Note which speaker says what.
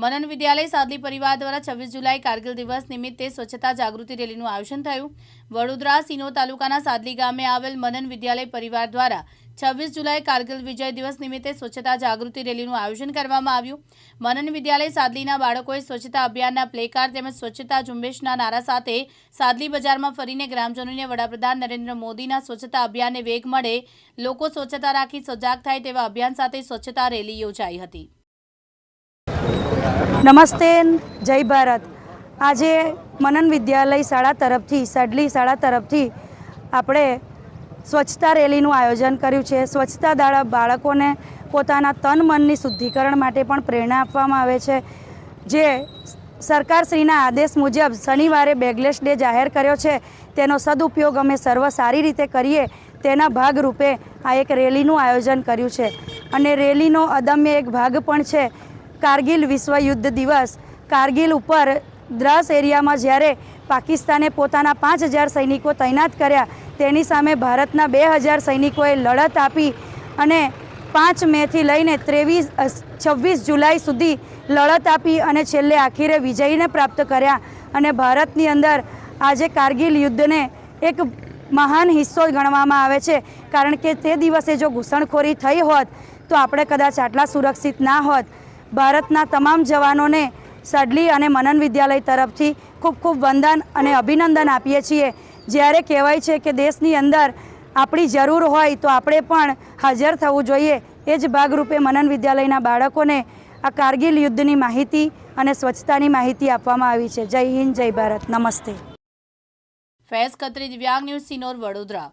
Speaker 1: મનન વિદ્યાલય સાદલી પરિવાર દ્વારા છવ્વીસ જુલાઈ કારગિલ દિવસ નિમિત્તે સ્વચ્છતા જાગૃતિ રેલીનું આયોજન થયું. વડોદરા સિનો તાલુકાના સાદલી ગામે આવેલ મનન વિદ્યાલય પરિવાર દ્વારા છવ્વીસ જુલાઈ કારગિલ વિજય દિવસ નિમિત્તે સ્વચ્છતા જાગૃતિ રેલીનું આયોજન કરવામાં આવ્યું. મનન વિદ્યાલય સાદલીના બાળકોએ સ્વચ્છતા અભિયાનના પ્લેકાર્ડ તેમજ સ્વચ્છતા ઝુંબેશના નારા સાથે સાદલી બજારમાં ફરીને ગ્રામજનોને વડાપ્રધાન નરેન્દ્ર મોદીના સ્વચ્છતા અભિયાનને વેગ મળે, લોકો સ્વચ્છતા રાખી સજાગ થાય તેવા અભિયાન સાથે સ્વચ્છતા રેલી યોજાઈ હતી.
Speaker 2: નમસ્તે જય ભારત. આજે મનન વિદ્યાલય શાળા તરફથી, સડલી શાળા તરફથી આપણે સ્વચ્છતા રેલીનું આયોજન કર્યું છે. સ્વચ્છતા દ્વારા બાળકોને પોતાના તન, મનની શુદ્ધિકરણ માટે પણ પ્રેરણા આપવામાં આવે છે. જે સરકારશ્રીના આદેશ મુજબ શનિવારે બેગલેસ ડે જાહેર કર્યો છે. તેનો સદુપયોગ અમે સર્વ સારી રીતે કરીએ તેના ભાગરૂપે આ એક રેલીનું આયોજન કર્યું છે. અને રેલીનો અદમ્ય એક ભાગ પણ છે. કારગિલ વિશ્વ યુદ્ધ દિવસ. કારગિલ ઉપર દ્રાસ એરિયામાં જ્યારે પાકિસ્તાને પોતાના પાંચ હજાર સૈનિકો તૈનાત કર્યા, તેની સામે ભારતના બે હજાર સૈનિકોએ લડત આપી અને પાંચ મેથી લઈને ત્રેવીસ છવ્વીસ જુલાઈ સુધી લડત આપી અને છેલ્લે આખીરે વિજયને પ્રાપ્ત કર્યા. અને ભારતની અંદર આજે કારગિલ યુદ્ધને એક મહાન હિસ્સો ગણવામાં આવે છે. કારણ કે તે દિવસે જો ઘૂસણખોરી થઈ હોત, તો આપણે કદાચ આટલા સુરક્ષિત ના હોત. ભારતના તમામ જવાનોને સડલી અને મનન વિદ્યાલય તરફથી ખૂબ ખૂબ વંદન અને અભિનંદન આપીએ છીએ. જ્યારે કહેવાય છે કે દેશની અંદર આપણી જરૂર હોય તો આપણે પણ હાજર થવું જોઈએ. એ જ ભાગરૂપે મનન વિદ્યાલયના બાળકોને આ કારગિલ યુદ્ધની માહિતી અને સ્વચ્છતાની માહિતી આપવામાં આવી છે. જય હિન્દ, જય ભારત. નમસ્તે.
Speaker 1: ફેઝ ખત્રી દિવ્યાંગ ન્યૂઝ, સિનોર, વડોદરા.